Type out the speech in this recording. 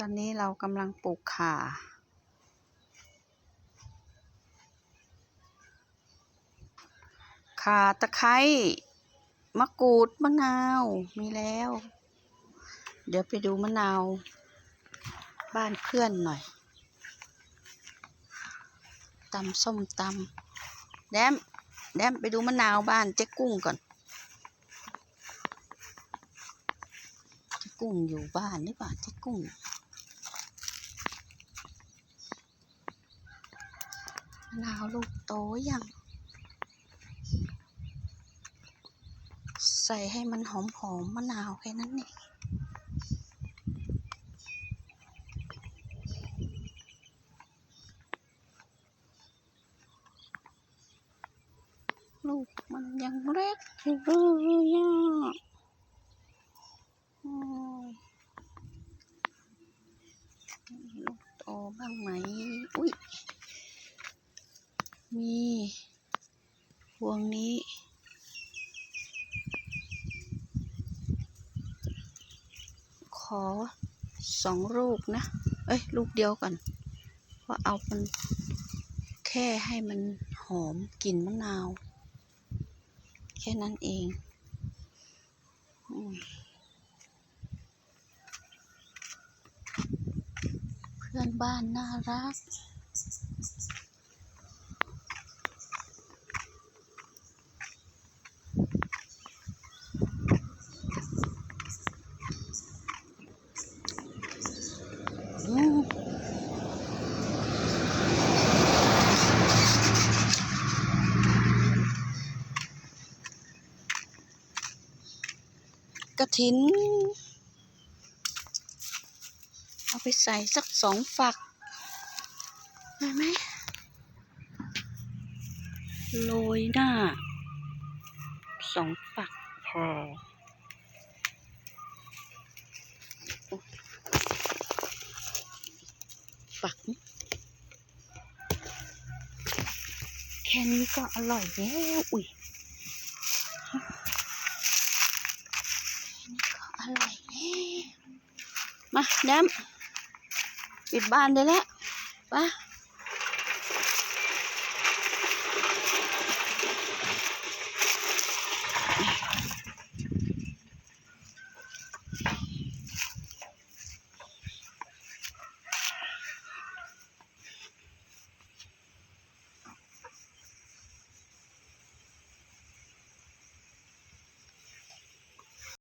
ตอนนี้เรากำลังปลูกข่า ข่าตะไคร้มะกรูดมะนาวมีแล้ว เดี๋ยวไปดูมะนาว บ้านเพื่อนหน่อยตำส้มตำแดมแดมไปดูมะนาวบ้านเจ๊กุ้งก่อนเจ๊กุ้งอยู่บ้านหรือเปล่าเจ๊กุ้ง มะนาวลูกโตยังใส่ให้มันหอมหอมมะนาวแค่นั้นเองลูกมันยังเล็กอยู่เลยอะลูกโตบ้างไหม อุ้ย มีพวงนี้ ขอสองลูกนะ เอ้ย ลูกเดียวก่อนเพราะเอามันแค่ให้มันหอมกลิ่นมะนาว แค่นั้นเองอมเพื่อนบ้านน่ารัก อืม กระถิน เอาไปใส่สักสองฝักได้ไหมโรยหน้าสองฝักพอฝัก แค่นี้ก็อร่อยแล้ว อุ้ยแค่นี้ก็อร่อยแล้ว มาแดมปิดบ้านได้แล้วไปะ